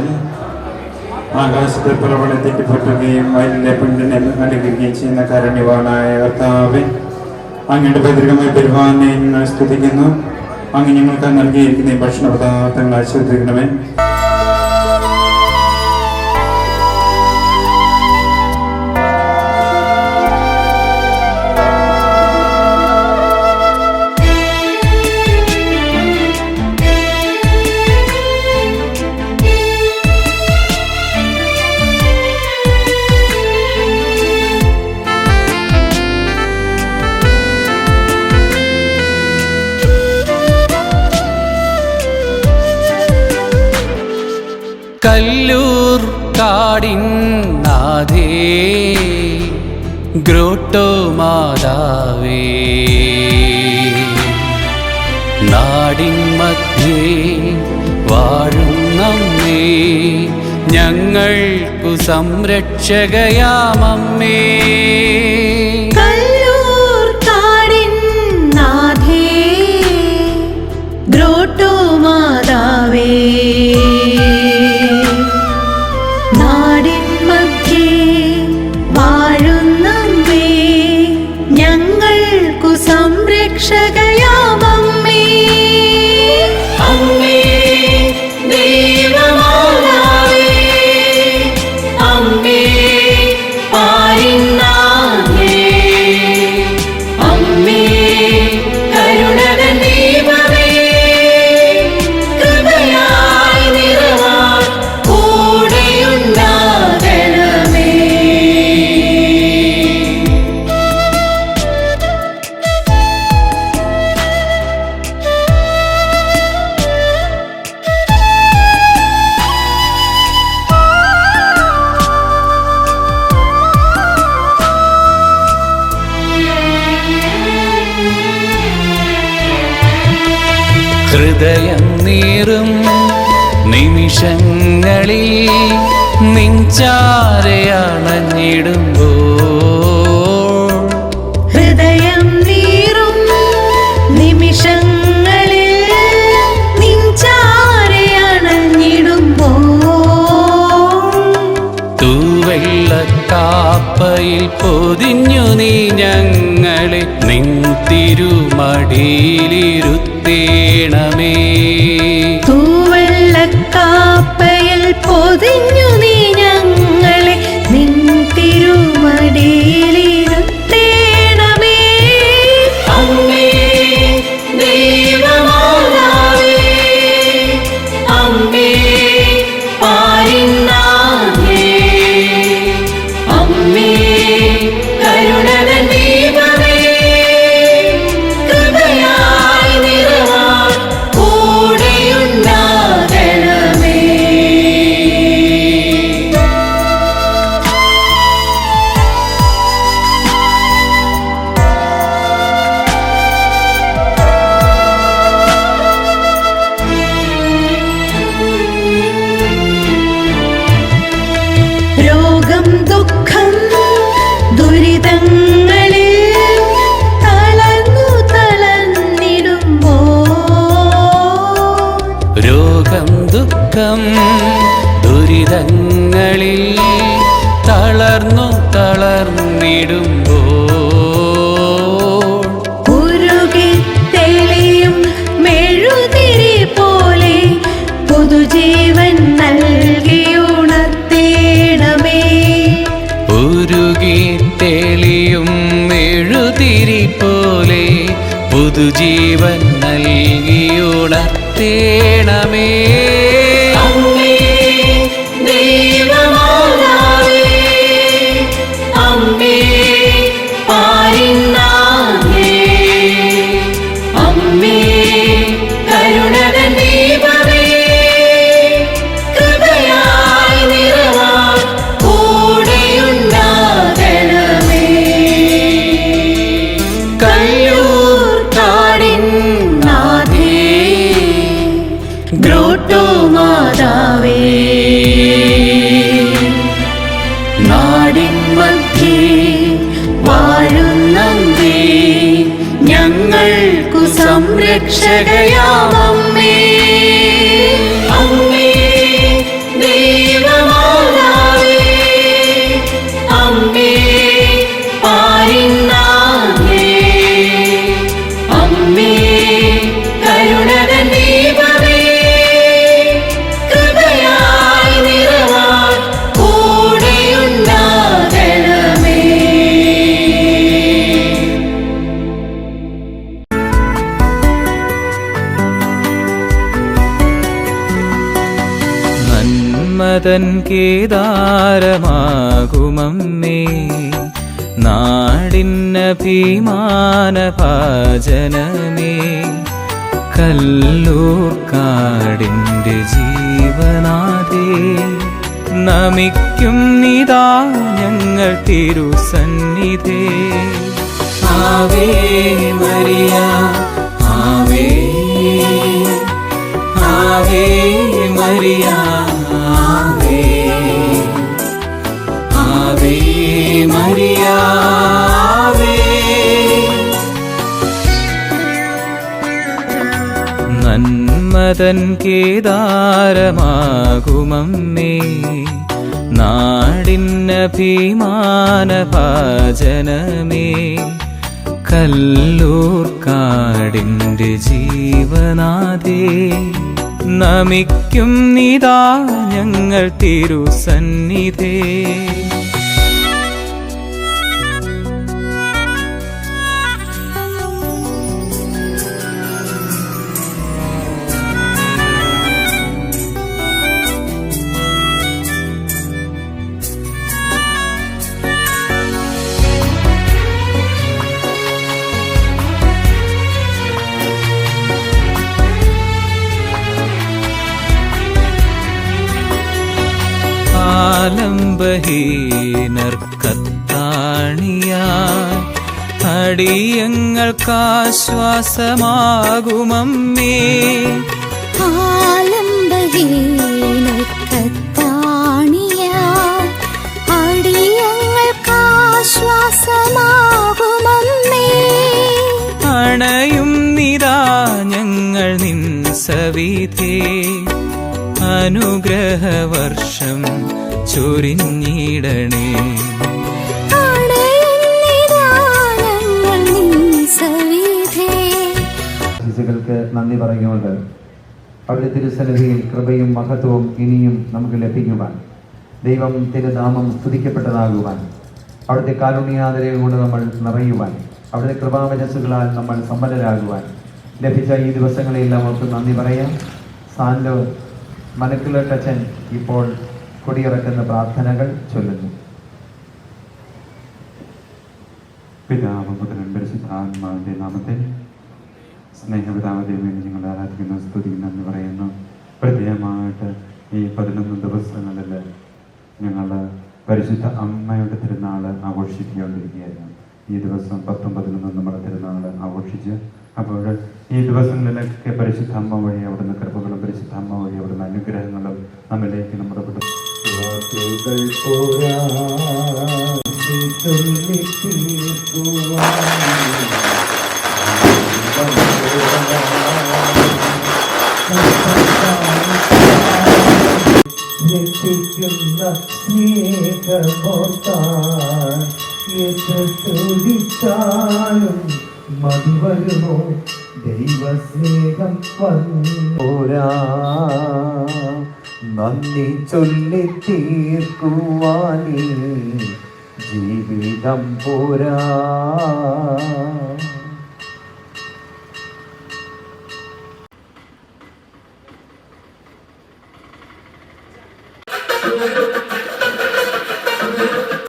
നാളിൽ ആകാശത്തെ പ്രവളെ തെറ്റിപ്പറ്റുകയും വയലിലെ പെണ്ണിനെ അനുകരിക്കുകയും ചെയ്യുന്ന കാരുണ്യവാനായ കർത്താവെ അങ്ങയുടെ പൈതൃകമായ പെരുമാനെ സ്തുതിക്കുന്നു. അങ്ങ് ഞങ്ങൾക്ക് നൽകിയിരിക്കുന്ന ഭക്ഷണ പദാർത്ഥങ്ങൾ ആശ്വദിക്കണമേ കാടിൻ നാഥേ ഗ്രോട്ടോ മാതാവേ. നാടിൻ മധ്യേ വാഴുന്നമ്മേ ഞങ്ങൾക്കു സംരക്ഷകയാമമ്മേ. ഹൃദയം നീറും നിമിഷങ്ങളിൽ നിഞ്ചാരയണഞ്ഞിടുമ്പോ ഹൃദയം നീറും നിമിഷങ്ങളിൽ തൂവെള്ളക്കാപ്പയിൽ പൊതിഞ്ഞു നീ ഞങ്ങളെ നിൻ തിരുമടിയിലിരുത്തേണമേ തളർന്നു തളർന്നിടുമ്പോൾ ഉരുകി തെളിയും മെഴുതിരി പോലെ പുതുജീവൻ നൽകിയുണർത്തേണമേ ഉരുകി തെളിയും മെഴുതിരി പോലെ പുതുജീവൻ നൽകിയുണർത്തേണമേ അമ്മേ സംരക്ഷകയാമമ്മേ നന്മതൻ കേദാരമാകുമമ്മേ. നാടിന്നഭിമാന കല്ലൂർ കല്ലൂർക്കാടിന്റെ ജീവനാദേ. നമിക്കും നിതാ ഞങ്ങൾ തിരുസന്നിധേ. ആവേ മരിയ ആവേ. Ave Maria. നന്മതൻ കേദാരമാകുമമ്മേ. നാടിന്നഭിമാന ഭാജനമേ. കല്ലൂർക്കാടിന്റെ ജീവനാദേ. നമിക്കും നിതാ ഞങ്ങൾ തിരുസന്നിധേ. ആലംബഹീനർക്കത്താണിയായി അടിയങ്ങൾക്കാശ്വാസമാകുമമ്മേ. അടിയങ്ങൾക്കാശ്വാസമാകുമമ്മേ. അണയും നിരാ ഞങ്ങൾ നിൻ സവിധേ അനുഗ്രഹവർഷം ചൊരിഞ്ഞിടണേ. ആശീസുകൾക്ക് നന്ദി പറഞ്ഞുകൊണ്ട് അവിടെ തിരുസന്നിധിയിൽ കൃപയും മഹത്വവും ഇനിയും നമുക്ക് ലഭിക്കുവാൻ. ദൈവം തിരുനാമം സ്തുതിക്കപ്പെട്ടതാകുവാൻ. അവിടുത്തെ കാരുണ്യാദരവ് കൊണ്ട് നമ്മൾ നിറയുവാൻ. അവിടുത്തെ കൃപാവചസ്സുകളാൽ നമ്മൾ സമ്പന്നരാകുവാൻ. ലഭിച്ച ഈ ദിവസങ്ങളെല്ലാം അവർക്ക് നന്ദി പറയാം. സാൻഡോ മനക്കുലട്ടച്ചൻ ഇപ്പോൾ കൊടിയിറക്കുന്ന പ്രാർത്ഥനകൾ ചൊല്ലുന്നു. പിതാവ് മുതലൻ പരിശുദ്ധാത്മാവിന്റെ നാമത്തിൽ സ്നേഹപിതാവ് വേണ്ടി ഞങ്ങൾ ആരാധിക്കുന്നു സ്തുതി നന്ദി പറയുന്നു. പ്രത്യേകമായിട്ട് ഈ പതിനൊന്ന് ദിവസങ്ങളിൽ ഞങ്ങൾ പരിശുദ്ധ അമ്മയുടെ തിരുനാൾ ആഘോഷിച്ചുകൊണ്ടിരിക്കുകയായിരുന്നു ഈ ദിവസം പത്തും പതിനൊന്നും നമ്മുടെ തിരുനാൾ ആഘോഷിച്ച് അപ്പോൾ ഈ ദിവസങ്ങളിലൊക്കെ പരിശുദ്ധ അമ്മ വഴി അവിടുന്ന് കൃപകളും പരിശുദ്ധ അമ്മ വഴി അവിടുന്ന് അനുഗ്രഹങ്ങളും നമ്മിലേക്ക് നമ്മുടെ കുടുംബ എത്ര പോരാ മതി വരുമോ ദൈവസ്നേഹം പോരാ നന്ദി ചൊല്ലി തീർക്കുവാനേ ജീവിതം പോരാ ും.